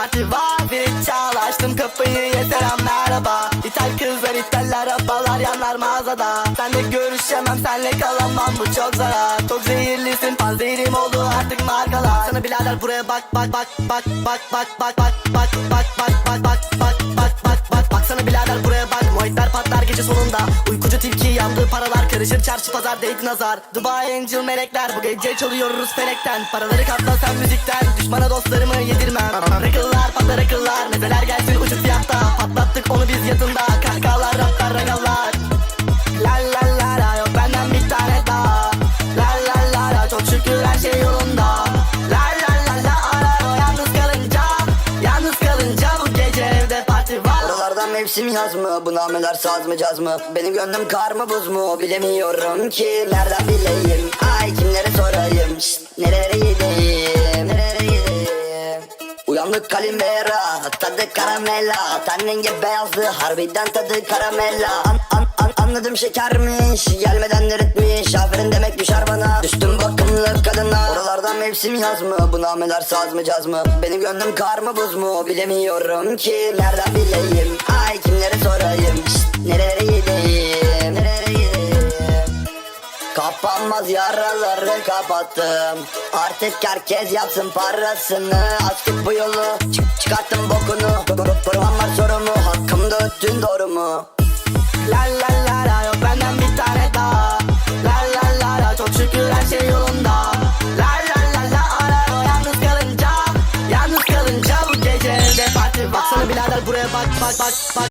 parti var Bir çal açtım kapıyı yeter an merhaba İthal kızlar ithal arabalar yanlar mağazada Senle görüşemem senle kalamam bu çok zarar Çok zehirlisin panzehirim oldu artık markalar Sana birader buraya bak bak bak bak bak bak bak bak bak bak bak bak bak bak bak bak bak Baksana birader buraya bak Muhitler patlar gece sonunda Uykucu tilki yandı paralar karışır çarşı pazar date nazar Dubai Angel melekler bu gece çalıyoruz felekten Paraları katla sen müzikten düşmana dostlarımı yedirmem Rakıllar yatında kahkahalar raplar ragallar La la la la yok benden bir tane daha. La la la la çok şükür her şey yolunda. La la la la ara o yalnız kalınca Yalnız kalınca bu gece evde parti var. Oralardan mevsim yaz mı? Bu nameler saz mı caz mı? Benim gönlüm kar mı buz mu? Bilemiyorum ki nereden bileyim. Ay kimlere sorayım? Şşt, Nerelere gideyim Uyandık kalimera Tadı karamela Ten rengi beyazdı Harbiden tadı karamela an, an, an, Anladım şekermiş Gelmeden eritmiş Aferin demek düşer bana Düştüm bakımlı kadına Oralardan mevsim yaz mı? Bu nameler saz mı caz mı? Benim gönlüm kar mı buz mu? Bilemiyorum ki nereden bileyim Ay kimlere sorayım Şşt, Nerelere Kapanmaz yaraları kapattım. Artık herkes yapsın parasını. Açtık bu yolu çık çıkarttım bokunu. Koruman var sorumu Hakkımda öttün doğru mu? La la la la yok benden bir tane daha. La la la la çok şükür her şey yolunda. La la la la ara o yalnız kalınca Yalnız kalınca bu gece evde parti. Var Baksana birader buraya bak bak bak bak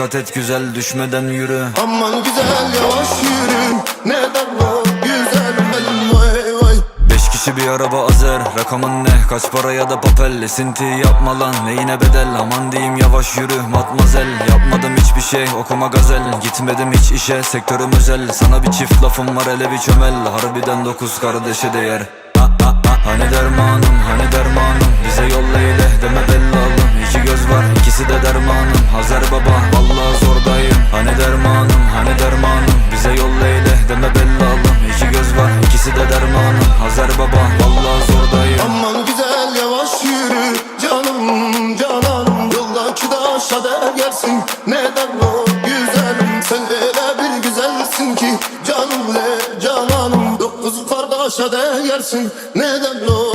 Dikkat et güzel düşmeden yürü. Aman güzel yavaş yürü. Neden o güzel benim vay vay. Beş kişi bir araba azer. Rakamın ne? Kaç para ya da papel? Esinti yapma lan. Neyine bedel? Aman diyeyim yavaş yürü. Matmazel Yapmadım hiçbir şey. Okuma gazel. Gitmedim hiç işe. Sektörüm özel. Sana bir çift lafım var hele bir çömel. Harbiden dokuz kardeşe değer. Ha, ha, ha. Hani dermanım hani dermanım? Bize yolla eyle olsa da yersin. Neden o